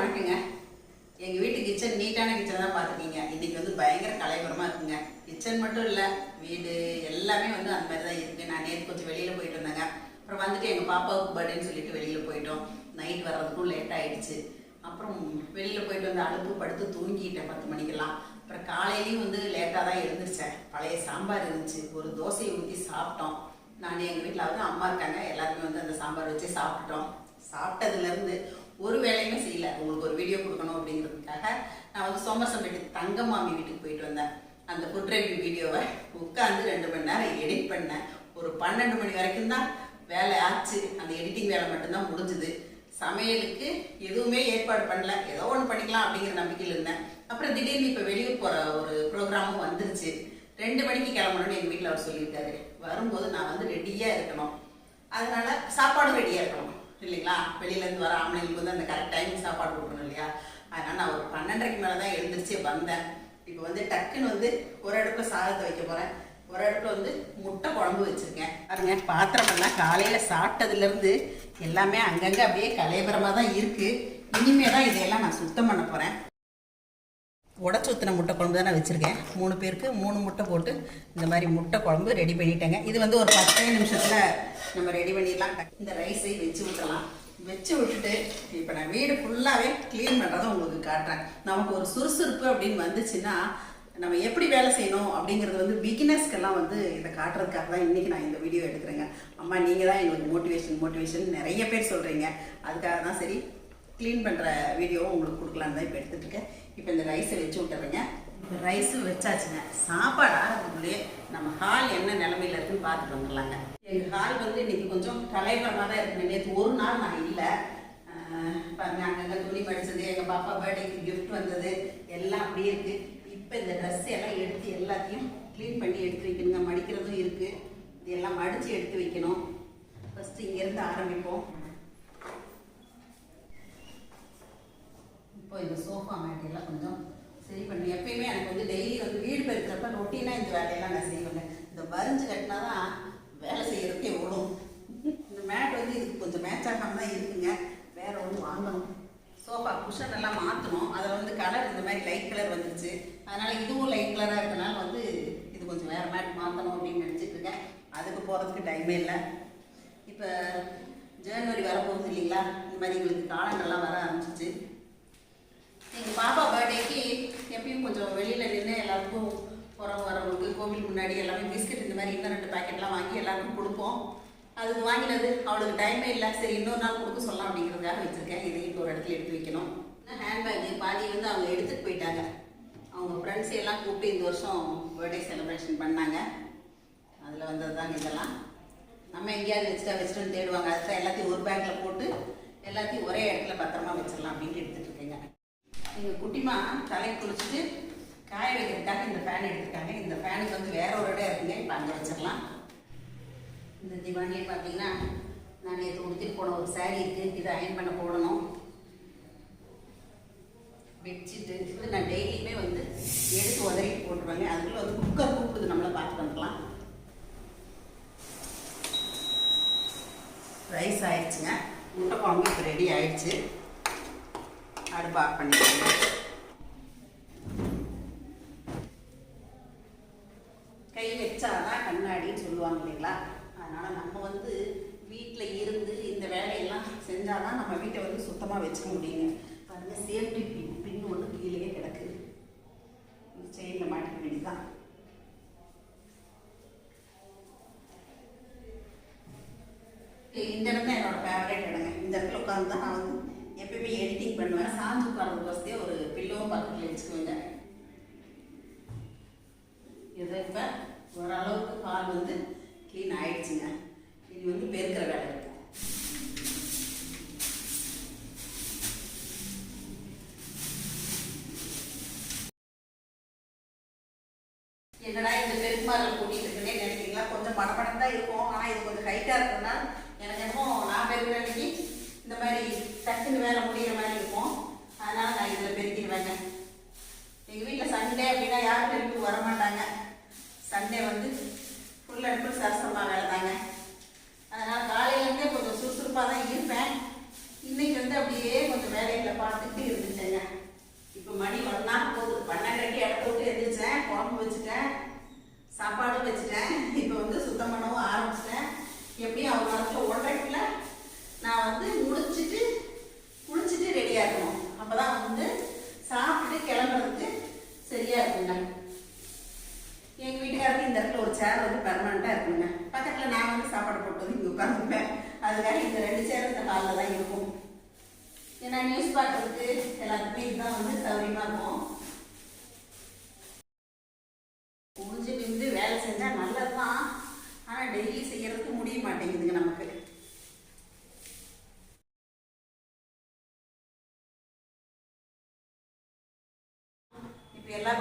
வணக்கங்க. எங்கள் வீட்டு கிச்சன் நீட்டான கிச்சன் தான் பார்த்துருக்கீங்க. இன்னைக்கு வந்து பயங்கர கலைபுரமாக இருக்குங்க. கிச்சன் மட்டும் இல்லை வீடு எல்லாமே வந்து அந்த மாதிரி தான் இருக்குது நான் நேற்று கொஞ்சம் வெளியில் போயிட்டு இருந்தேங்க அப்புறம் வந்துட்டு எங்கள் பாப்பாவுக்கு பர்த்டேன்னு சொல்லிட்டு வெளியில் போயிட்டோம். நைட் வர்றதுக்கும் லேட் ஆயிடுச்சு. அப்புறம் வெளியில் போயிட்டு வந்து அழுப்பு படுத்து தூங்கிட்டேன் பத்து மணிக்கெல்லாம். அப்புறம் காலையிலையும் வந்து லேட்டாக தான் எழுந்திரிச்சேன். பழைய சாம்பார் இருந்துச்சு. ஒரு தோசையை ஊற்றி சாப்பிட்டோம். நான் எங்கள் வீட்டில் வந்து அம்மா இருக்காங்க. எல்லாருமே வந்து அந்த சாம்பார் வச்சு சாப்பிட்டோம் சாப்பிட்டதுலேருந்து ஒரு வேலையுமே செய்யல. உங்களுக்கு ஒரு வீடியோ கொடுக்கணும் அப்படிங்கிறதுக்காக நான் வந்து சோமசம்பேட்டு தங்க மாமி வீட்டுக்கு போயிட்டு வந்தேன். அந்த ஃபுட் ரிவ்யூ வீடியோவை உட்காந்து ரெண்டு மணி நேரம் எடிட் பண்ணேன். ஒரு பன்னெண்டு மணி வரைக்கும் தான் வேலை ஆச்சு. அந்த எடிட்டிங் வேலை மட்டும்தான் முடிஞ்சுது. சமையலுக்கு எதுவுமே ஏற்பாடு பண்ணல. ஏதோ ஒன்று பண்ணிக்கலாம் அப்படிங்கிற நம்பிக்கையில் இருந்தேன். அப்புறம் திடீர்னு இப்போ வெளியூர் போகிற ஒரு ப்ரோக்ராமும் வந்துருச்சு. ரெண்டு மணிக்கு கிளம்பணும்னு எங்கள் வீட்டில் அவர் சொல்லியிருக்காரு. வரும்போது நான் வந்து ரெடியாக இருக்கணும். அதனால சாப்பாடும் ரெடியாக இருக்கணும். இல்லைங்களா? வெளியிலேருந்து வர ஆம்பளைங்களுக்கு வந்து அந்த கரெக்ட் டைம் சாப்பாடு கொடுக்கணும் இல்லையா? அதனால் நான் ஒரு பன்னெண்டரைக்கு மேலே தான் எழுந்திரிச்சே வந்தேன். இப்போ வந்து டக்குன்னு வந்து ஒரு அடுப்பில் சாதத்தை வைக்க போகிறேன் ஒரு அடுப்பில் வந்து முட்டை குழம்பு வச்சுருக்கேன். பாருங்க பாத்திரமெல்லாம் காலையில் சாப்பிட்டதுலேருந்து எல்லாமே அங்கங்கே அப்படியே கலைபரமாக தான் இருக்குது இனிமே தான் இதையெல்லாம் நான் சுத்தம் பண்ண போகிறேன் உடச்சி ஊற்றின முட்டை குழம்பு தான் நான் வச்சுருக்கேன். மூணு பேருக்கு மூணு முட்டை போட்டு இந்த மாதிரி முட்டை குழம்பு ரெடி பண்ணிட்டேங்க. இது வந்து ஒரு பத்தே நிமிஷத்தில் நம்ம ரெடி பண்ணிடலாம். இந்த ரைஸை வச்சு விட்டுலாம் வச்சு விட்டுட்டு இப்போ நான் வீடு ஃபுல்லாகவே க்ளீன் பண்ணுறதை உங்களுக்கு காட்டுறேன். நமக்கு ஒரு சுறுசுறுப்பு அப்படின்னு வந்துச்சுன்னா நம்ம எப்படி வேலை செய்யணும் அப்படிங்கிறது வந்து பிகினர்ஸ்க்கெல்லாம் வந்து இதை காட்டுறதுக்காக தான் இன்றைக்கி நான் இந்த வீடியோ எடுக்கிறேங்க. அம்மா நீங்கள் தான் எங்களுக்கு மோட்டிவேஷன் மோட்டிவேஷன் நிறைய பேர் சொல்கிறீங்க அதுக்காக தான் சரி க்ளீன் பண்ணுற வீடியோவும் உங்களுக்கு கொடுக்கலான்னு தான் இப்போ எடுத்துகிட்டு இருக்கேன். இப்போ இந்த ரைஸை வச்சு விட்டுறேங்க இந்த ரைஸு வச்சாச்சுங்க. சாப்பாடு ஆகிறதுக்குள்ளேயே நம்ம ஹால் என்ன நிலமையில இருக்குன்னு பார்த்துட்டு வந்துடலாங்க. எங்கள் ஹால் வந்து இன்னைக்கு கொஞ்சம் கலைபரமாக தான் இருக்குங்க நேற்று ஒரு நாள் நான் இல்லை. பாருங்க அங்கங்கே துணி படித்தது எங்கள் பாப்பா பர்த்டேக்கு கிஃப்ட் வந்தது எல்லாம் அப்படியே இருக்கு. இப்போ இந்த ட்ரெஸ் எல்லாம் எடுத்து எல்லாத்தையும் க்ளீன் பண்ணி எடுத்து வைக்கணுங்க. மடிக்கிறதும் இருக்குது இது எல்லாம் மடித்து எடுத்து வைக்கணும். ஃபஸ்ட்டு இங்கேருந்து ஆரம்பிப்போம். இப்போ இந்த சோஃபா மேட் எல்லாம் கொஞ்சம் சரி பண்ணி. எப்பயுமே எனக்கு வந்து டெய்லி வந்து வீடு பெருக்கிறப்ப ரொட்டீனாக இந்த வேலையெல்லாம் நான் செய்வேங்க இந்த வரைஞ்சு கட்டினா தான் வேலை செய்கிறதுக்கே ஓடும். இந்த மேட் வந்து இதுக்கு கொஞ்சம் மேட்ச் ஆகாம தான் இருக்குங்க. வேற ஒன்று வாங்கணும். சோஃபா குஷன் எல்லாம் மாற்றணும் அதில் வந்து கலர் இந்த மாதிரி லைட் கலர் வந்துருச்சு. அதனால் இதுவும் லைட் கலராக இருக்கனால வந்து இது கொஞ்சம் வேறு மேட் மாற்றணும் அப்படின்னு நினச்சிட்டு இருக்கேன். அதுக்கு போகிறதுக்கு டைமே இல்லை. இப்போ ஜனவரி வரப்போகுது இல்லைங்களா? இந்த மாதிரி எங்களுக்கு காலங்கள்லாம் வர ஆரம்பிச்சிச்சு. எங்கள் பாப்பா பர்த்டேக்கு எப்பயும் கொஞ்சம் வெளியில் நின்று எல்லாருக்கும் போகிறவங்க வரவங்களுக்கு கோவில் முன்னாடி எல்லாமே பிஸ்கட் இந்த மாதிரி இன்னும் ரெண்டு பேக்கெட்லாம் வாங்கி எல்லாருக்கும் கொடுப்போம். அதுக்கு வாங்கினது அவளுக்கு டைமே இல்லை. சரி இன்னொரு நாள் கொடுக்க சொல்லலாம் அப்படிங்கிறதுக்காக வச்சுருக்கேன். இதையும் இப்போ ஒரு இடத்துல எடுத்து வைக்கணும். ஹேண்ட்பேக்கு பாதி வந்து அவங்க எடுத்துகிட்டு போயிட்டாங்க. அவங்க ஃப்ரெண்ட்ஸ் எல்லாம் கூப்பிட்டு இந்த வருஷம் பர்த்டே செலிப்ரேஷன் பண்ணாங்க. அதில் வந்தது தாங்க இதெல்லாம். நம்ம எங்கேயாவது வச்சுட்டா வச்சுட்டு தேடுவாங்க. அதுதான் எல்லாத்தையும் ஒரு பேக்கில் போட்டு எல்லாத்தையும் ஒரே இடத்துல பத்திரமா வச்சிடலாம் அப்படின்ட்டு எடுத்துகிட்டு எங்கள் குட்டிமா தலை குளிச்சுட்டு காய வைக்கிறதுக்காக இந்த ஃபேன் எடுத்துருக்காங்க. இந்த ஃபேனுக்கு வந்து வேற ஒரு இடம் இருக்குங்க. இப்போ அங்கே வச்சிடலாம். இந்த திவானிலே பார்த்தீங்கன்னா நான் நேற்று உடுத்திட்டு போன ஒரு saree இருக்குது இதை அயன் பண்ண போடணும். பெட்ஷீட்டு இது நான் டெய்லியுமே வந்து எடுத்து உதவி போட்டுருவாங்க. அதுக்குள்ள வந்து குக்கர் கூப்பிடுது நம்மளை பார்த்து வந்துக்கலாம் ரைஸ் ஆயிடுச்சுங்க. முட்டை குழம்பு இப்போ ரெடி ஆயிடுச்சு. அடுப்பு ஆஃப் பண்ணிக்கோங்க கை வச்சாதான் கண்ணாடின்னு சொல்லுவாங்க இல்லைங்களா அதனால நம்ம வந்து வீட்டில் இருந்து இந்த வேலையெல்லாம் செஞ்சாதான் நம்ம வீட்டை வந்து சுத்தமாக வச்சுக்க முடியுங்க பாருங்க சேஃப்டி பின் பின் ஒன்று கீழே கிடக்கு இந்த செயினில் மாட்டிக்க வேண்டியதுதான் இந்த இடம் தான் என்னோட ஃபேவரேட் இடங்க இந்த இடத்துல உட்காந்து தான் நான் வந்து எப்பயுமே எடிட்டிங் பண்ணுவேன் சாஞ்சு உட்கார்றது வசதியே ஒரு பில்லோவும் பக்கத்தில் வச்சுக்குவேங்க இதை இப்போ ஓரளவுக்கு பால் வந்து க்ளீன் ஆயிடுச்சுங்க. இது வந்து பெருக்கிற வேலை இருக்கு என்னடா இந்த பெருமாறில் கூட்டிட்டு இருக்கனே நினைக்கிறீங்களா கொஞ்சம் படப்படம் தான் இருக்கும் ஆனால் இது கொஞ்சம் ஹைட்டாக இருக்குன்னா எனக்கு என்னமோ நான் பெருக்கிற அன்னைக்கு இந்த மாதிரி டக்குன்னு வேலை முடிகிற மாதிரி இருக்கும் அதனால நான் இதில் பெருக்கிடுவேங்க எங்கள் வீட்டில் சண்டே அப்படின்னா யாரும் பெருக்கு வர மாட்டாங்க சண்டே வந்து ஃபுல் அண்ட் ஃபுல் சரசமாக வேலை தாங்க அதனால் காலையிலேருந்தே கொஞ்சம் சுறுசுறுப்பாக தான் இருப்பேன் இன்னைக்கு வந்து அப்படியே கொஞ்சம் வேலைகளை பார்த்துட்டு இருக்கேன் சேர் வந்து பெர்மனண்ட்டாக இருக்குங்க பக்கத்தில் நான் வந்து சாப்பாடு போட்டு வந்து இங்கே உட்காந்துப்பேன் அதுக்காக இந்த ரெண்டு சேர் இந்த ஹாலில் தான் இருக்கும் ஏன்னா நியூஸ் பார்க்கறதுக்கு எல்லாத்துக்குமே இதுதான் வந்து சௌகரியமாக இருக்கும் குனிஞ்சு நின்று வேலை செஞ்சால் நல்லது தான் ஆனால் டெய்லி செய்யறதுக்கு முடிய மாட்டேங்குதுங்க நமக்கு இப்போ எல்லா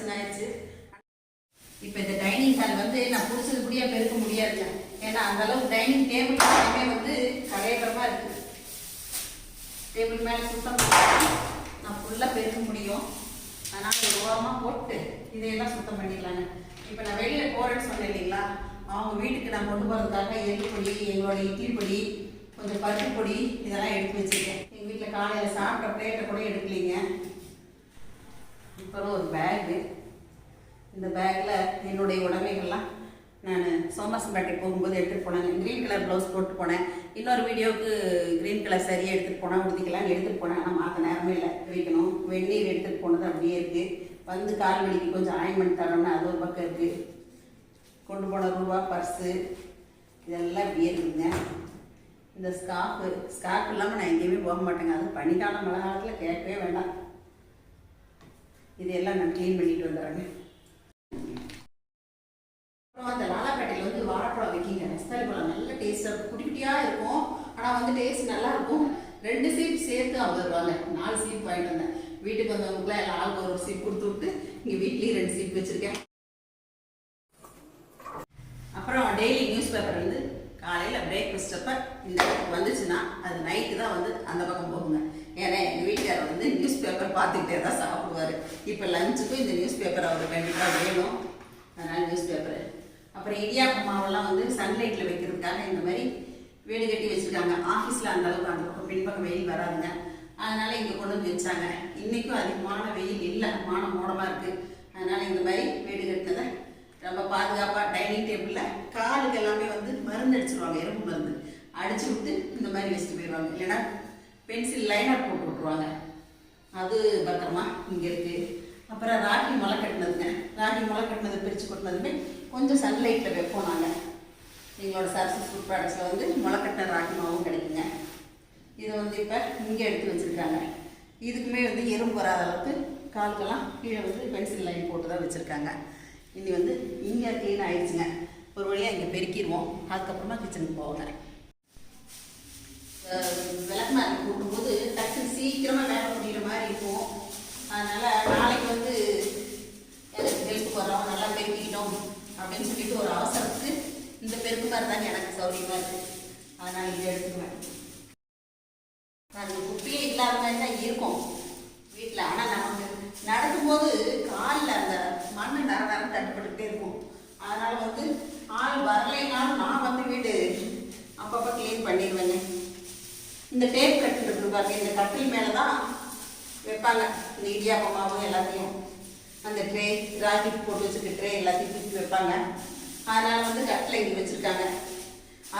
பிரச்சனை ஆயிடுச்சு. இப்போ இந்த டைனிங் ஹால் வந்து நான் பிடிச்சதுபடியா பெருக்க முடியாதுங்க ஏன்னா அந்த அளவுக்கு டைனிங் டேபிள் எல்லாமே வந்து கலையபரமாக இருக்கு. டேபிள் மேலே சுத்தம் நான் ஃபுல்லாக பெருக்க முடியும். அதனால் ஒரு ஓரமாக போட்டு இதையெல்லாம் சுத்தம் பண்ணிடலாங்க இப்போ நான் வெளியில் போகிறேன்னு சொன்னேன் இல்லைங்களா? அவங்க வீட்டுக்கு நான் கொண்டு போகிறதுக்காக எள்ளு பொடி எங்களோட இட்லி பொடி கொஞ்சம் பருப்பு பொடி இதெல்லாம் எடுத்து வச்சுருக்கேன். எங்கள் வீட்டில் காலையில் சாப்பிட்ட பிளேட்டை கூட எடுக்கலைங்க. அப்புறம் ஒரு பேகு இந்த பேக்கில் என்னுடைய உடைமைகள்லாம் நான் சோமசம்பேட்டை போகும்போது எடுத்துகிட்டு போனேன். க்ரீன் கலர் ப்ளவுஸ் போட்டு போனேன். இன்னொரு வீடியோவுக்கு க்ரீன் கலர் சரியாக எடுத்துகிட்டு போனால் உடுத்திக்கலாம் எடுத்துகிட்டு போனேன். ஆனால் மாற்ற நேரமே இல்லை. வைக்கணும் வெந்நீர் எடுத்துகிட்டு போனது அப்படியே இருக்குது வந்து கால் வலிக்கு கொஞ்சம் ஆயின்மெண்ட் தரணும்னு அது ஒரு பக்கம் இருக்குது கொண்டு போன ரூபா பர்ஸு இதெல்லாம் இப்படியே இருக்குங்க. இந்த ஸ்கார்ஃபு ஸ்கார்ஃப் இல்லாமல் நான் எங்கேயுமே போக மாட்டேங்க. அது பனிக்காலம் மழை காலத்தில் கேட்கவே வேண்டாம். இதெல்லாம் நான் க்ளீன் பண்ணிட்டு வந்துடுறேங்க. அப்புறம் அந்த லாலாப்பேட்டையில் வந்து வாழைப்பழம் வைக்கிங்க. ரஸ்தாலி பழம் நல்ல டேஸ்ட்டாக இருக்கும். குட்டி குட்டியாக இருக்கும். ஆனால் வந்து டேஸ்ட் நல்லா இருக்கும். ரெண்டு சீப் சேர்த்து அவங்க வருவாங்க நாலு சீப் வாங்கிட்டு வந்தேன். வீட்டுக்கு வந்தவங்களுக்குலாம் எல்லாம் ஆளுக்கு ஒரு சீப் கொடுத்து விட்டு இங்கே வீட்லேயும் ரெண்டு சீப் வச்சுருக்கேன் அப்புறம் டெய்லி நியூஸ் பேப்பர் வந்து காலையில் பிரேக்ஃபாஸ்ட் அப்போ இந்த பக்கம் வந்துச்சுன்னா அது நைட்டு தான் வந்து அந்த பக்கம் போகுங்க ஏன்னா எங்கள் வீட்டுக்காரர் வந்து நியூஸ் பேப்பர் பார்த்துக்கிட்டே தான் சாப்பிடுவார் இப்போ லஞ்சுக்கும் இந்த நியூஸ் பேப்பர் அவருக்கு கண்டிப்பாக வேணும். அதனால் நியூஸ் பேப்பர் அப்புறம் இடியாப்பம் மாவெல்லாம் வந்து சன்லைட்டில் வைக்கிறதுக்காக இந்த மாதிரி வீடு கட்டி வச்சுருக்காங்க. ஆஃபீஸில் அந்த அளவுக்கு அந்த பக்கம் பின்பக்கம் வெயில் வராதுங்க. அதனால் இங்கே கொண்டு வந்து வச்சாங்க. இன்றைக்கும் அதிகமான வெயில் இல்லை. மான மூடமாக இருக்குது அதனால் இந்த மாதிரி வீடு கட்டினதை ரொம்ப பாதுகாப்பாக டைனிங் டேபிளில் காலுக்கு எல்லாமே வந்து மருந்து அடிச்சிருவாங்க. எறும்பு மருந்து. அடிச்சு விட்டு இந்த மாதிரி வச்சுட்டு போயிடுவாங்க. இல்லைன்னா பென்சில் லைனர் போட்டு விட்ருவாங்க அது பத்திரமா இங்கே இருக்குது அப்புறம் ராகி முளை கட்டினதுங்க. ராகி முளை கட்டினது பிரித்து கொட்டினதுமே கொஞ்சம் சன்லைட்டில் வைப்போம் நாங்கள் எங்களோட சரஸ்வதி ஃபுட் ப்ராடக்ட்ஸில் வந்து முளை கட்டின ராகி மாவும் கிடைக்குங்க. இதை வந்து இப்போ இங்கே எடுத்து வச்சுருக்காங்க. இதுக்குமே வந்து எறும்பு வராத அளவுக்கு காலுக்கெல்லாம் கீழே வந்து பென்சில் லைன் போட்டு தான் வச்சுருக்காங்க. இனி வந்து இங்கே க்ளீன் ஆயிடுச்சுங்க. ஒரு வழியாக இங்கே பெருக்கிடுவோம். அதுக்கப்புறமா கிச்சனுக்கு போவாங்க. விளக்குமாரி கூட்டும்போது டக்குன்னு சீக்கிரமாக வேலை முடிகிற மாதிரி இருக்கும் அதனால் நாளைக்கு வந்து எனக்கு ஹெல்ப் வரோம் நல்லா பெருக்கிக்கிட்டோம் அப்படின்னு சொல்லிட்டு ஒரு அவசரத்துக்கு இந்த பெருக்கு மாதிரி தாங்க எனக்கு சௌகரியமாக இருக்குது அதனால் இதை எடுத்துக்குவேன் நாங்கள் குப்பியே இல்லாத மாதிரி தான் இருக்கும் வீட்டில் ஆனால் நமக்கு நடக்கும்போது காலில் அந்த மண் நர நர தட்டுப்பட்டுக்கிட்டே இருக்கும். அதனால் வந்து ஆள் வரலைனாலும் நான் வந்து வீடு அப்பப்போ க்ளீன் பண்ணிடுவேங்க. இந்த டேப் கட்டு இருக்கு பாருங்க இந்த கட்டில் மேலே தான் வைப்பாங்க. இந்த இடியாப்ப எல்லாத்தையும். அந்த ட்ரே ராக்கெட் போட்டு வச்சுருக்க ட்ரே எல்லாத்தையும் தூக்கி வைப்பாங்க. அதனால் வந்து கட்டில் இங்கே வச்சுருக்காங்க.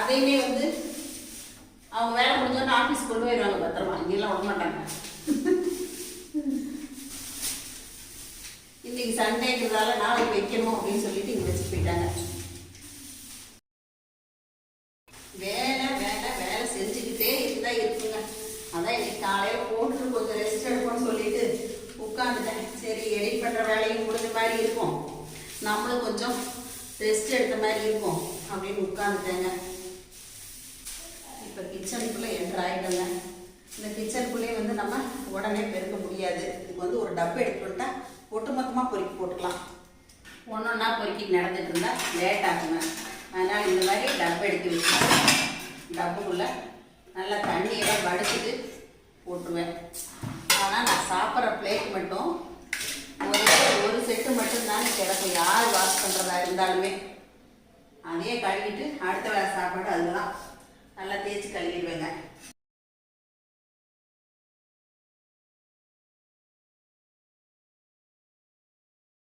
அதையுமே வந்து அவங்க வேலை முடிஞ்சோடனே ஆஃபீஸ் கொண்டு போயிடுவாங்க பத்திரமா. இங்கெல்லாம் விட மாட்டாங்க. இன்னைக்கு சண்டேங்கிறதால நாளைக்கு வைக்கணும் அப்படின்னு சொல்லிட்டு இங்கே வச்சுட்டு போயிட்டாங்க வேலை வேலை வேலை செஞ்சுக்கிட்டே இருந்தா இருக்குங்க அதான் இன்னைக்கு காலையில் போட்டுட்டு கொஞ்சம் ரெஸ்ட் எடுப்போம்னு சொல்லிட்டு உட்காந்துட்டேன் சரி எடிட் பண்ணுற வேலையும் முடிஞ்ச மாதிரி இருக்கும். நம்மளும் கொஞ்சம் ரெஸ்ட் எடுத்த மாதிரி இருக்கும். அப்படின்னு உட்காந்துட்டேங்க இப்போ கிச்சனுக்குள்ளே என்ட்ரு ஆகிட்டோங்க இந்த கிச்சனுக்குள்ளேயே வந்து நம்ம உடனே பெருக்க முடியாது. இதுக்கு வந்து ஒரு டப்பு எடுத்து விட்டா ஒட்டுமொத்தமாக பொறுக்கி போட்டுக்கலாம். ஒன்று ஒன்றா பொறுக்கி நடந்துட்டு இருந்தால் லேட் ஆகுங்க. அதனால் இந்த மாதிரி டப்பு எடுத்து வச்சு டப்புக்குள்ளே நல்லா தண்ணியெல்லாம் வடிச்சிட்டு போட்டுருவேன். ஆனால் நான் சாப்பிட்ற பிளேட் மட்டும் ஒரு ஒரு செட்டு மட்டும்தான் கிடக்கும் யார் வாஷ் பண்ணுறதா இருந்தாலுமே. அதையே கழுவிட்டு அடுத்த வேலை சாப்பாடு அதுதான் நல்லா தேய்ச்சி கழுவிடுவேன்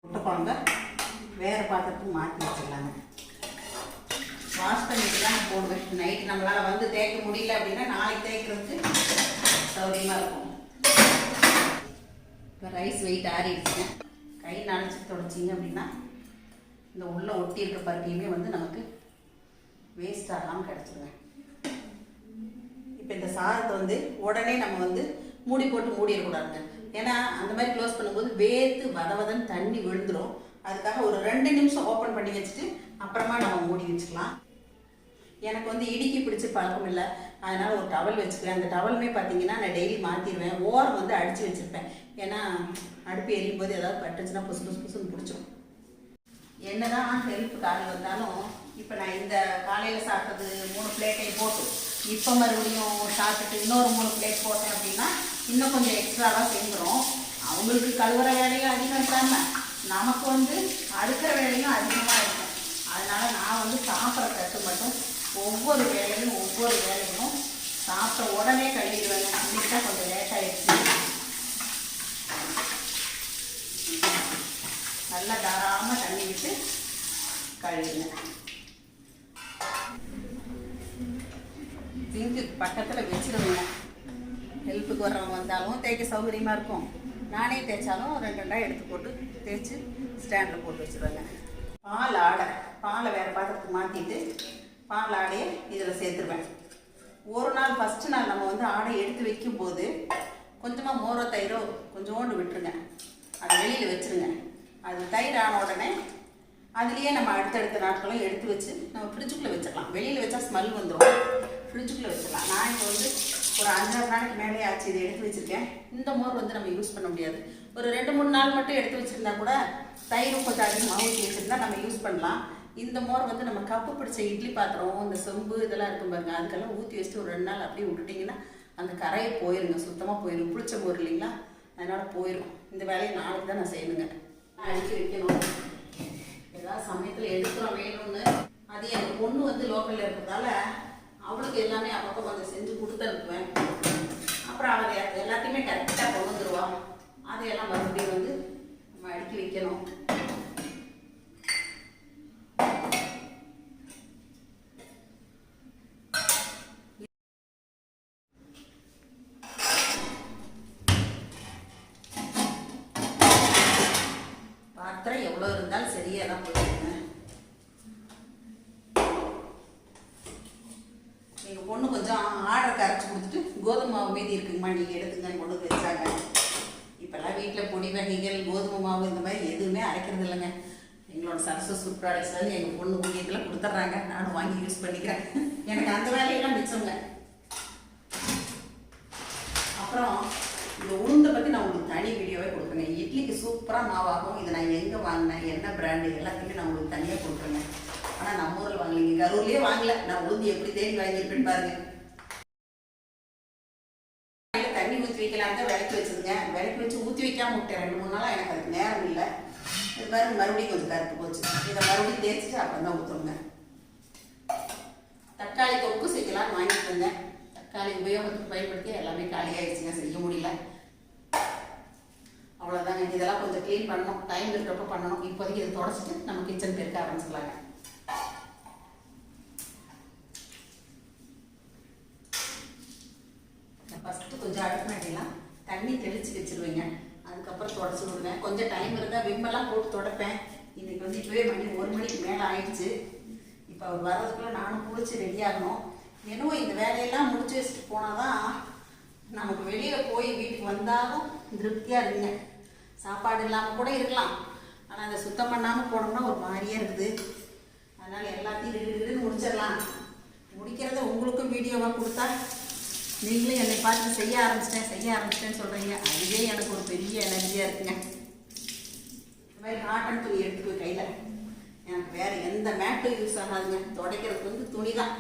முட்டை குழம்ப வேறு பாத்திரத்துக்கு மாற்றி வச்சிடலாங்க வாஷ் பண்ணிட்டு தான் போடுவேன் நைட் நம்மளால் வந்து தேய்க்க முடியல அப்படின்னா நாளைக்கு தேய்க்கிறதுக்கு சௌகரியமாக இருக்கும் இப்போ ரைஸ் வெயிட் ஆறிடுச்சுங்க கை நனைச்சி தொடச்சிங்க அப்படின்னா இந்த உள்ளே ஒட்டி இருக்க பருப்பியுமே வந்து நமக்கு வேஸ்ட் ஆகாமல் கிடச்சிருங்க. இப்போ இந்த சாதத்தை வந்து உடனே நம்ம வந்து மூடி போட்டு மூடிடக்கூடாதுங்க. ஏன்னா அந்த மாதிரி க்ளோஸ் பண்ணும்போது வேர்த்து வதவதன் தண்ணி விழுந்துடும் அதுக்காக ஒரு ரெண்டு நிமிஷம் ஓப்பன் பண்ணி வச்சுட்டு அப்புறமா நம்ம மூடி வச்சுக்கலாம். எனக்கு வந்து இடுக்கி பிடிச்ச பழக்கம் இல்லை. அதனால் ஒரு டவல் வச்சுக்குவேன். அந்த டவலுமே பார்த்தீங்கன்னா நான் டெய்லி மாற்றிடுவேன் ஓரம் வந்து அடித்து வச்சுருப்பேன். ஏன்னா அடுப்பு எரியும் போது ஏதாவது பட்டுச்சுன்னா புசு புசு புசுன்னு பிடிச்சிரும். என்னதான் ஹெல்ப் கால் வந்தாலும் இப்போ நான் இந்த காலையில் சாப்பிட்டது மூணு பிளேட்டையும் போட்டு இப்போ மறுபடியும் சாப்பிட்டுட்டு இன்னொரு மூணு பிளேட் போட்டேன் அப்படின்னா இன்னும் கொஞ்சம் எக்ஸ்ட்ராவாக செஞ்சிடும் அவங்களுக்கு கழுவுற வேலையும் அதிகம் இல்லாமல் நமக்கு வந்து அடுக்கிற வேலையும் அதிகமாக இருக்கும். அதனால் நான் வந்து சாப்பிட்ற தட்டு மட்டும் ஒவ்வொரு வேலையும் ஒவ்வொரு வேலையும் சாப்பிட்ட உடனே கழுவிடுவேன் இன்னைக்கு கொஞ்சம் லேட் ஆகிடுச்சு நல்லா தாராளமாக தண்ணி விட்டு திங்கு சிங்க்கு பக்கத்தில் வச்சிருவேங்க ஹெல்ப்புக்கு வர்றவங்க வந்தாலும் தேய்க்க சௌகரியமாக இருக்கும். நானே தேய்ச்சாலும் ரெண்டு ரெண்டாக எடுத்து போட்டு தேய்ச்சி ஸ்டாண்டில் போட்டு வச்சுருவேங்க. பால் ஆடை பாலை வேறு பாத்திரத்துக்கு மாற்றிட்டு பால் ஆடையை இதில் சேர்த்துருவேன். ஒரு நாள் ஃபஸ்ட்டு நாள் நம்ம வந்து ஆடை எடுத்து வைக்கும்போது கொஞ்சமாக மோரோ தயிரோ கொஞ்சோண்டு விட்டுருங்க. அதை வெளியில் வச்சுருங்க. அது தயிர் ஆன உடனே அதுலேயே நம்ம அடுத்தடுத்த நாட்களும் எடுத்து வச்சு நம்ம ஃப்ரிட்ஜுக்குள்ளே வச்சுக்கலாம் வெளியில் வச்சா ஸ்மெல் வந்துடும் ஃப்ரிட்ஜுக்குள்ளே வச்சுக்கலாம் நான் இப்போ வந்து ஒரு அஞ்சாறு நாளைக்கு மேலே ஆச்சு இதை எடுத்து வச்சுருக்கேன். இந்த மோர் வந்து நம்ம யூஸ் பண்ண முடியாது. ஒரு ரெண்டு மூணு நாள் மட்டும் எடுத்து வச்சுருந்தா கூட தயிரும் கொஞ்சம் அதிகமாக ஊற்றி வச்சுருந்தா நம்ம யூஸ் பண்ணலாம். இந்த மோர் வந்து நம்ம கப்பு பிடிச்ச இட்லி பாத்திரம் இந்த செம்பு இதெல்லாம் இருக்கும் பாருங்க அதுக்கெல்லாம் ஊற்றி வச்சுட்டு ஒரு ரெண்டு நாள் அப்படியே விட்டுட்டிங்கன்னா அந்த கரையை போயிருங்க சுத்தமாக போயிடும் புளிச்ச மோர் இல்லைங்களா? அதனால் போயிடும் இந்த வேலையை நாளைக்கு தான் நான் செய்யணுங்க. அடுக்கி வைக்கணும். ஏதாவது சமயத்தில் எடுக்கிறோம் வேணும்னு. அது எங்கள் பொண்ணு வந்து லோக்கலில் இருக்கிறதால அவளுக்கு எல்லாமே அப்பப்போ கொஞ்சம் செஞ்சு கொடுத்து அனுப்புவேன். அப்புறம் அவள் எல்லாத்தையுமே கரெக்டாக கொண்டு வந்துருவா. அதையெல்லாம் மறுபடியும் வந்து நம்ம அடுக்கி வைக்கணும் பாத்திரம் எவ்வளோ இருந்தாலும் சரியாக தான் போயிருங்க எங்கள் பொண்ணு கொஞ்சம் ஆர்டருக்கு அரைச்சி கொடுத்துட்டு கோதுமை மாவு மீதி இருக்குங்கம்மா நீங்கள் கொண்டு வந்து இப்போல்லாம் வீட்டில் பொடி வகைகள் கோதுமை மாவு இந்த மாதிரி எதுவுமே அரைக்கிறது இல்லைங்க. எங்களோட சரஸ்வ ஃபுட் ப்ராடக்ட்ஸ் வந்து எங்கள் பொண்ணு ஊழியத்தில் கொடுத்துட்றாங்க. நானும் வாங்கி யூஸ் பண்ணிக்கிறேன். எனக்கு அந்த வேலையெல்லாம் மிச்சங்க அப்புறம் இந்த உளுந்தை பற்றி நான் உங்களுக்கு தனி வீடியோவே கொடுக்குறேன் இட்லிக்கு சூப்பராக மாவாகும். இதை நான் எங்கே வாங்கினேன் என்ன பிராண்டு எல்லாத்தையுமே நான் உங்களுக்கு தனியாக கொடுக்குறேங்க. ஆனால் நம்ம ஊரில் வாங்கலைங்க. கரூர்லேயே வாங்கல. நான் உளுந்து எப்படி தேடி வாங்கியிருப்பேன்னு பாருங்கள் காலையில தண்ணி ஊற்றி வைக்கலாம் தான் விளக்கி வச்சுருங்க விளக்கி வச்சு விட்டேன் ரெண்டு மூணு நாளாக எனக்கு அதுக்கு நேரம் இல்லை. இது மாதிரி மறுபடியும் கொஞ்சம் கருப்பு போச்சு. இதை மறுபடியும் தேய்ச்சிட்டு அப்புறம் தான் ஊற்றுங்க தக்காளி தொக்கு செய்யலாம்னு வாங்கிட்டு இருந்தேன் தக்காளி உபயோகத்துக்கு பயன்படுத்தி எல்லாமே காலியாகிடுச்சுங்க செய்ய முடியல. அவ்வளோதாங்க இதெல்லாம் கொஞ்சம் க்ளீன் பண்ணணும். டைம் இருக்கிறப்ப பண்ணணும். இப்போதைக்கு இதை தொடச்சிட்டு நம்ம கிச்சன் பெருக்க ஆரம்பிச்சிக்கலாங்க ஃபஸ்ட்டு கொஞ்சம் அடுப்பு மாட்டிலாம் தண்ணி தெளித்து வச்சுருவீங்க. அதுக்கப்புறம் தொடச்சி விடுவேன். கொஞ்சம் டைம் இருந்தால் விம்பெல்லாம் போட்டு தொடப்பேன். இன்னைக்கு வந்து இப்போவே மணி ஒரு மணிக்கு மேலே ஆயிடுச்சு. இப்போ அவர் வர்றதுக்குள்ளே நானும் குளிச்சு ரெடியாகணும் என்னவோ இந்த வேலையெல்லாம் முடிச்சு வச்சுட்டு போனால் தான் நமக்கு வெளியில் போய் வீட்டுக்கு வந்தாலும் திருப்தியாக இருக்குங்க சாப்பாடு இல்லாமல் கூட இருக்கலாம். ஆனால் அதை சுத்தம் பண்ணாமல் போனோம்னா ஒரு மாதிரியே இருக்குது. அதனால் எல்லாத்தையும் முடிச்சிடலாம். முடிக்கிறத உங்களுக்கும் வீடியோவாக கொடுத்தா நீங்களும் என்னை பார்த்து செய்ய ஆரம்பிச்சிட்டேன் செய்ய ஆரம்பிச்சிட்டேன்னு சொல்கிறீங்க அதுவே எனக்கு ஒரு பெரிய எனர்ஜியாக இருக்குங்க. இந்த மாதிரி காட்டன் துணி எடுத்துக்கோ கையில். எனக்கு வேறு எந்த மேட்டும் யூஸ் ஆகாதுங்க. துடைக்கிறதுக்கு வந்து துணி தான்.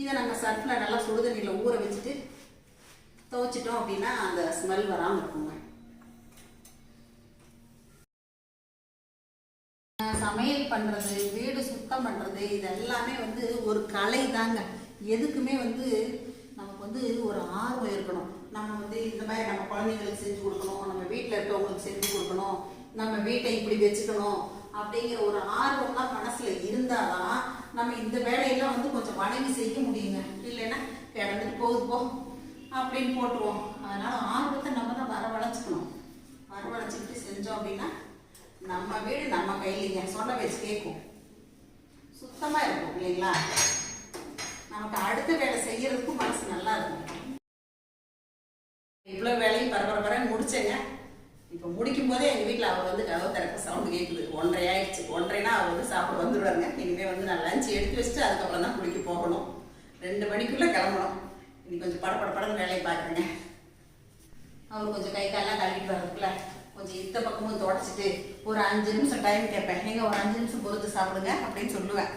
இதை நாங்கள் சர்ஃபில் நல்லா சுடுதண்ணியில் ஊற வச்சுட்டு துவைச்சிட்டோம் அப்படின்னா அந்த ஸ்மெல் வராமல் இருக்குங்க. சமையல் பண்ணுறது வீடு சுத்தம் பண்ணுறது இதெல்லாமே வந்து ஒரு கலை தாங்க எதுக்குமே வந்து வந்து ஒரு ஆர்வம் இருக்கணும். நம்ம வந்து இந்த மாதிரி நம்ம குழந்தைங்களுக்கு செஞ்சு கொடுக்கணும் நம்ம வீட்டில் இருக்கவங்களுக்கு செஞ்சு கொடுக்கணும் நம்ம வீட்டை இப்படி வச்சுக்கணும் அப்படிங்கிற ஒரு ஆர்வம்லாம் மனசில் இருந்தால் தான் நம்ம இந்த வேலையெல்லாம் வந்து கொஞ்சம் வணங்கி செய்ய முடியுங்க. இல்லைன்னா கிடந்துட்டு போகுது போ அப்படின்னு போட்டுருவோம். அதனால் ஆர்வத்தை நம்ம தான் வரவழைச்சிக்கணும். வரவழைச்சிக்கிட்டு செஞ்சோம் அப்படின்னா நம்ம வீடு நம்ம கையிலிங்க. சொன்ன பேச்சு கேட்கும். சுத்தமாக இருக்கும் இல்லைங்களா? நமக்கு அடுத்த வேலை செய்யறதுக்கும் மனசு நல்லா இருக்கும். இவ்வளோ வேலையும் பரபரப்பரன்னு முடிச்சேங்க. இப்போ முடிக்கும் போதே எங்கள் வீட்டில் அவர் வந்து கதவு திறக்க சவுண்டு கேட்குது ஒன்றரை ஆயிடுச்சு. ஒன்றரைனா அவர் வந்து சாப்பிட வந்துடுவாருங்க இனிமேல் வந்து நான் லஞ்ச் எடுத்து வச்சுட்டு அதுக்கப்புறம் தான் குளிக்க போகணும். ரெண்டு மணிக்குள்ளே கிளம்பணும். இன்னைக்கு கொஞ்சம் பட வேலையை பார்க்குறேங்க அவர் கொஞ்சம் கை காலெல்லாம் கழுவிட்டு வரதுக்குள்ள கொஞ்சம் இந்த பக்கமும் தொடச்சிட்டு ஒரு அஞ்சு நிமிஷம் டைம் கேட்பேன். நீங்கள் ஒரு அஞ்சு நிமிஷம் பொறுத்து சாப்பிடுங்க அப்படின்னு சொல்லுவேன்.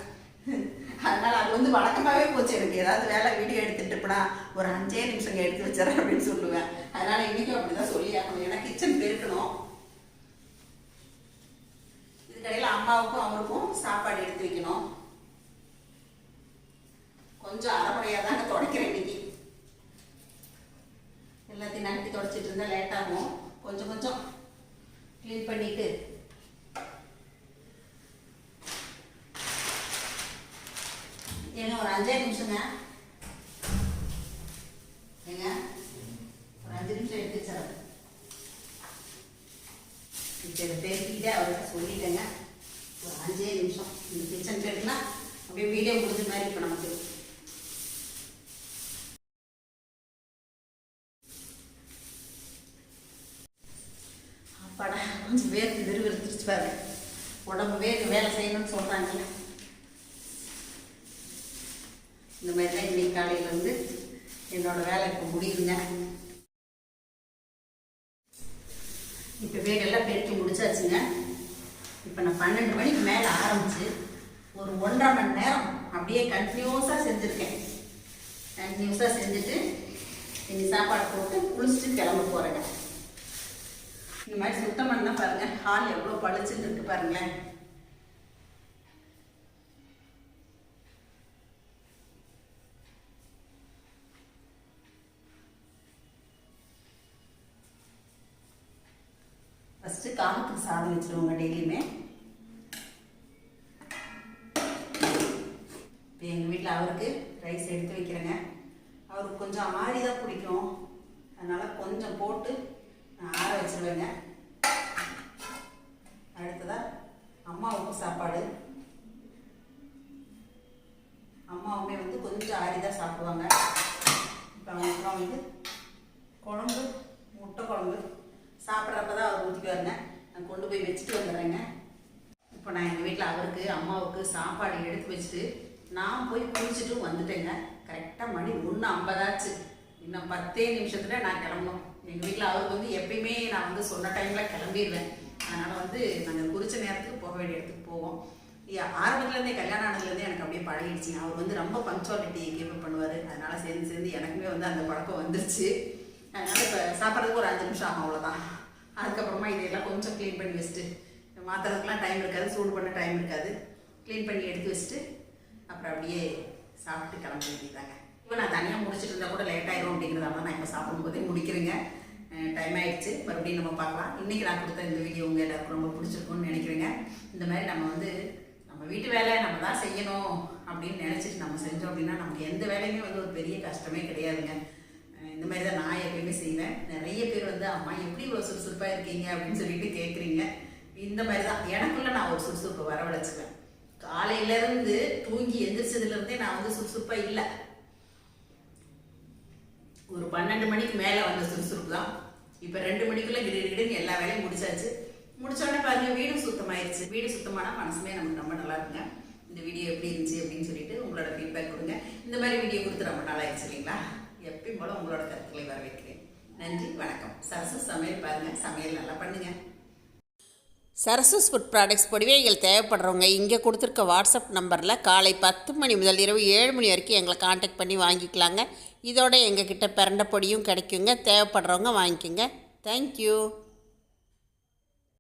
அதனால அது வந்து வழக்கமாகவே போச்சு. எனக்கு ஏதாவது வேலை வீடியோ எடுத்துட்டு போனா ஒரு அஞ்சே நிமிஷம் எடுத்து வச்சிடறேன் அப்படின்னு சொல்லுவேன். அதனால இன்னைக்கும் அப்படிதான் சொல்லி ஆகணும் ஏன்னா கிச்சன் பெருக்கணும். இதுக்கடையில் அம்மாவுக்கும் அவருக்கும் சாப்பாடு எடுத்து வைக்கணும். கொஞ்சம் அரைமுறையாக தாங்க துடைக்கிறேன் இன்னைக்கு. எல்லாத்தையும் நகட்டி தொடச்சிட்டு இருந்தால் லேட்டாகும் கொஞ்சம் கொஞ்சம் க்ளீன் பண்ணிட்டு ஏன்னா ஒரு அஞ்சே நிமிஷங்க. ஏங்க ஒரு அஞ்சு நிமிஷம் எடுத்து சார் இப்போ இதை பேசிக்கிட்டே அவர்கிட்ட சொல்லிட்டேங்க. ஒரு அஞ்சே நிமிஷம். இந்த கிச்சன் பேருக்குன்னா அப்படியே வீடியோ முடிஞ்ச மாதிரி இப்போ நமக்கு. அப்பாடா கொஞ்சம் வேர்த்து விறுவிறுத்துருச்சு பாரு உடம்பு வேர்க்கு வேலை செய்யணும்னு சொல்கிறாங்களே இந்த மாதிரி தான் இன்னைக்கு காலையில் வந்து என்னோட வேலை இப்போ முடியுதுங்க இப்போ வீடெல்லாம் பெருக்கி முடிச்சாச்சுங்க. இப்போ நான் பன்னெண்டு மணிக்கு மேலே ஆரம்பிச்சு ஒரு ஒன்றரை மணி நேரம் அப்படியே கண்டினியூஸாக செஞ்சுருக்கேன். கண்டினியூஸாக செஞ்சுட்டு இன்னைக்கு சாப்பாடு போட்டு குளிச்சுட்டு கிளம்ப போகிறேங்க இந்த மாதிரி சுத்தம் பண்ணால் பாருங்கள் ஹால் எவ்வளோ பளிச்சுன்னு இருக்கு பாருங்களேன். சாதம் வச்சுருவோங்க டெய்லியுமே. இப்போ எங்கள் வீட்டில் அவருக்கு ரைஸ் எடுத்து வைக்கிறேங்க. அவருக்கு கொஞ்சம் ஆறி தான் பிடிக்கும். அதனால் கொஞ்சம் போட்டு நான் ஆற வச்சுருவேங்க. அடுத்ததாக அம்மாவுக்கு சாப்பாடு. அம்மாவுமே வந்து கொஞ்சம் ஆறி தான் சாப்பிடுவாங்க. இப்போ அவங்களுக்குலாம் வந்து குழம்பு முட்டை குழம்பு சாப்பிட்றப்ப தான் அவர் ஊற்றிக்குவாருங்க நான் கொண்டு போய் வச்சுட்டு வந்துடுறேங்க இப்போ நான் எங்கள் வீட்டில் அவருக்கு அம்மாவுக்கு சாப்பாடு எடுத்து வச்சுட்டு நான் போய் குளிச்சுட்டு வந்துட்டேங்க. கரெக்டாக மணி ஒன்று ஐம்பதாச்சு. இன்னும் பத்தே நிமிஷத்தில் நான் கிளம்பணும். எங்கள் வீட்டில் அவருக்கு வந்து எப்பயுமே நான் வந்து சொன்ன டைமில் கிளம்பிடுவேன் அதனால் வந்து நாங்கள் குறித்த நேரத்துக்கு போக வேண்டிய இடத்துக்கு போவோம். ஆரம்பத்துலேருந்தே கல்யாணம் ஆனதுலேருந்தே எனக்கு அப்படியே பழகிடுச்சு. அவர் வந்து ரொம்ப பங்க்சுவாலிட்டி கேப் பண்ணுவார். அதனால் சேர்ந்து சேர்ந்து எனக்குமே வந்து அந்த பழக்கம் வந்துருச்சு. அதனால் இப்போ சாப்பிட்றதுக்கு ஒரு அஞ்சு நிமிஷம் ஆகும் அவ்வளோதான் அதுக்கப்புறமா இதையெல்லாம் கொஞ்சம் க்ளீன் பண்ணி வச்சுட்டு மாற்றுறதுக்குலாம் டைம் இருக்காது சூடு பண்ண டைம் இருக்காது. க்ளீன் பண்ணி எடுத்து வச்சுட்டு அப்புறம் அப்படியே சாப்பிட்டு கிளம்ப வேண்டியதாங்க இப்போ நான் தனியாக முடிச்சிட்டு இருந்தால் கூட லேட் ஆயிரும் அப்படிங்கிறதால நான் இப்போ சாப்பிடும்போதே முடிக்கிறேங்க. டைம் ஆயிடுச்சு. மறுபடியும் நம்ம பார்க்கலாம். இன்றைக்கி நான் கொடுத்த இந்த வீடியோ உங்கள் எல்லாருக்கும் ரொம்ப பிடிச்சிருக்கும்னு நினைக்கிறேங்க. இந்த மாதிரி நம்ம வந்து நம்ம வீட்டு வேலை நம்ம தான் செய்யணும் அப்படின்னு நினச்சிட்டு நம்ம செஞ்சோம் அப்படின்னா நமக்கு எந்த வேலையுமே வந்து ஒரு பெரிய கஷ்டமே கிடையாதுங்க. இந்த மாதிரி தான் நான் எப்பயுமே செய்வேன். நிறைய பேர் வந்து அம்மா எப்படி ஒரு சுறுசுறுப்பாக இருக்கீங்க? அப்படின்னு சொல்லிட்டு கேட்குறீங்க இந்த மாதிரி தான். எனக்குள்ளே நான் ஒரு சுறுசுறுப்பு வரவழைச்சுவேன் காலையிலேருந்து தூங்கி எந்திரிச்சதுலேருந்தே நான் வந்து சுறுசுறுப்பாக இல்லை. ஒரு பன்னெண்டு மணிக்கு மேலே வந்த சுறுசுறுப்பு தான். இப்போ ரெண்டு மணிக்குள்ள கிடுகிடுன்னு எல்லா வேலையும் முடிச்சாச்சு. முடிச்ச உடனே பாருங்க வீடும் சுத்தமாயிருச்சு. வீடு சுத்தமானா மனசுமே நமக்கு ரொம்ப நல்லா இருக்குங்க. இந்த வீடியோ எப்படி இருந்துச்சு அப்படின்னு சொல்லிட்டு உங்களோட ஃபீட்பேக் கொடுங்க. இந்த மாதிரி வீடியோ கொடுத்து ரொம்ப நாள் ஆயிடுச்சு இல்லைங்களா? எப்பயும் போல உங்களோட கருத்துக்களை வரவேற்கிறேன். நன்றி வணக்கம். சரசு சமையல் பாருங்க சமையல் நல்லா பண்ணுங்க. சரசஸ் ஃபுட் ப்ராடக்ட்ஸ் பொடிவைகள் தேவைப்படுறவங்க இங்கே கொடுத்துருக்க வாட்ஸ்அப் நம்பரில் காலை பத்து மணி முதல் இரவு ஏழு மணி வரைக்கும் எங்களை காண்டாக்ட் பண்ணி வாங்கிக்கலாங்க. இதோட எங்ககிட்ட பிறண்ட பொடியும் கிடைக்குங்க. தேவைப்படுறவங்க வாங்கிக்கோங்க. தேங்க்யூ